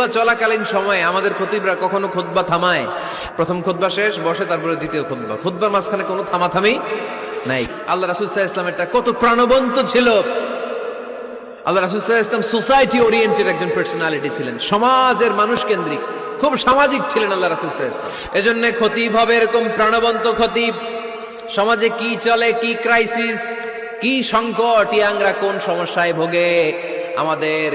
খুতবা চলাকালীন সময়ে আমাদের খতিবরা কখনো খুতবা থামায়। প্রথম খুতবা শেষ, বসে তারপরে দ্বিতীয় খুতবা। খুতবার মাঝখানে কোনো থামাথামি নাই। আল্লাহ রাসুল ইসলামেরটা কত প্রাণবন্ত ছিল। আল্লাহ রাসুল ইসলাম সোসাইটি ওরিয়েন্টেড একজন পার্সোনালিটি ছিলেন। সমাজের মানুষ কেন্দ্রিক। খুব সামাজিক ছিলেন আল্লাহ রাসুল ইসলাম এজন্য খতিব হবে এরকম প্রাণবন্ত খতিব। সমাজে কি চলে, কি ক্রাইসিস কি সংকট, ইয়াংরা কোন সমস্যায় ভোগে? আমাদের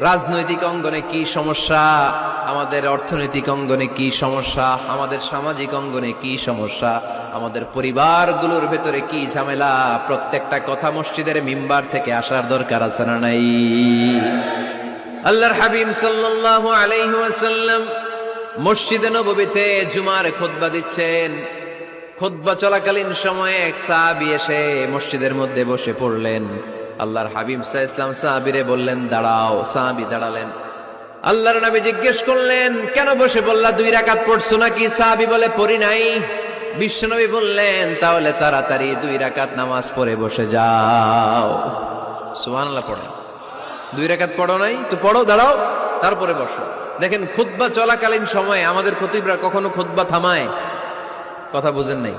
রাজনৈতিক অঙ্গনে কি সমস্যা? আমাদের অর্থনৈতিক অঙ্গনে কি সমস্যা? আমাদের সামাজিক অঙ্গনে কি সমস্যা? আমাদের পরিবারগুলোর ভেতরে কি ঝামেলা? প্রত্যেকটা কথা মসজিদের মিম্বার থেকে আসার দরকার আছে না নাই? আল্লাহর হাবিব সাল্লাল্লাহু আলাইহি মসজিদে নববীতে জুমার খুতবা দিচ্ছেন। খুতবা চলাকালীন সময়ে এক সাহাবী এসে মসজিদের মধ্যে বসে পড়লেন। আল্লাহর হাবিব সাহ ইসলাম সাহাবিরে বললেন, দাঁড়াও। সাহাবি দাঁড়ালেন। আল্লাহর নবী জিজ্ঞেস করলেন, কেন বসে বললা দুই রাকাত পড়ছো নাকি? সাহাবি বলে, পড়ি নাই। বিশ্বনবী বললেন, তাহলে তাড়াতাড়ি দুই রাকাত নামাজ পড়ে বসে যাও। সুবহানাল্লাহ, পড়ো। দুই রাকাত পড়ো নাই? তো পড়ো, দাঁড়াও, তারপরে বসো। দেখেন, খুতবা চলাকালীন সময়ে আমাদের খতিবরা কখনো খুতবা থামায়? কথা বুঝেন নাই?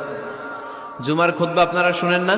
জুমার খুতবা আপনারা শুনেন না?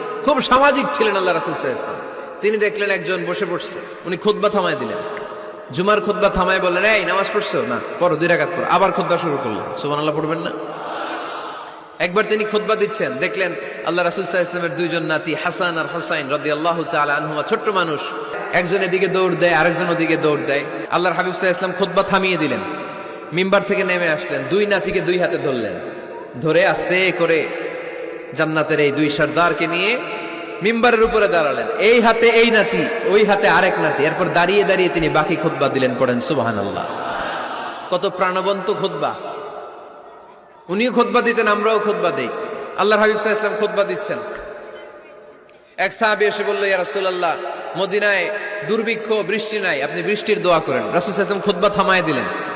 খুব সামাজিক ছিলেন আল্লাহ রাসুল সাহা তিনি দেখলেন একজন বসে পড়ছে, উনি খুতবা থামায় দিলেন। জুমার খুতবা থামায় বললেন, এই, নামাজ পড়ছো? না, পড়ো, দুই রাকাত পড়ো। আবার খুতবা শুরু করলেন। সুমান আল্লাহ পড়বেন না? একবার তিনি খুতবা দিচ্ছেন, দেখলেন আল্লাহ রাসুল সাহা দুইজন নাতি, হাসান আর হোসাইন রদি আল্লাহ আনহুমা, ছোট্ট মানুষ। একজন এদিকে দৌড় দেয়, আরেকজন ওদিকে দৌড় দেয়। আল্লাহর হাবিব ইসলাম খুতবা থামিয়ে দিলেন। মিম্বার থেকে নেমে আসলেন, দুই নাতিকে দুই হাতে ধরলেন। ধরে আস্তে করে জান্নাতের এই দুই সর্দারকে নিয়ে মিম্বারের উপরে দাঁড়ালেন। এই হাতে এই নাতি, ওই হাতে আরেক নাতি। এরপর দাঁড়িয়ে দাঁড়িয়ে তিনি বাকি খুতবা দিলেন, পড়েন সুবাহান আল্লাহ কত প্রাণবন্ত খুতবা। উনিও খোদবা দিতেন, আমরাও খোদবা দেই। আল্লাহর হাবিব ইসলাম খোদবা দিচ্ছেন। এক সাহাবি এসে বলল, ইয়া রাসূলুল্লাহ, মদিনায় দুর্ভিক্ষ, বৃষ্টি নাই, আপনি বৃষ্টির দোয়া করেন। রাসূল ওয়াসাল্লাম খুতবা থামায় দিলেন।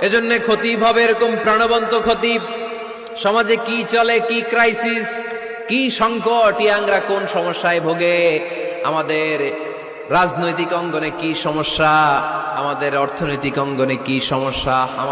এজন্য খতিব হবে এরকম প্রাণবন্ত খতিব। সমাজে কি চলে, কি ক্রাইসিস কি সংকট, ইয়াংরা কোন সমস্যায় ভোগে? আমাদের রাজনৈতিক অঙ্গনে কি সমস্যা? আমাদের অর্থনৈতিক অঙ্গনে কি সমস্যা?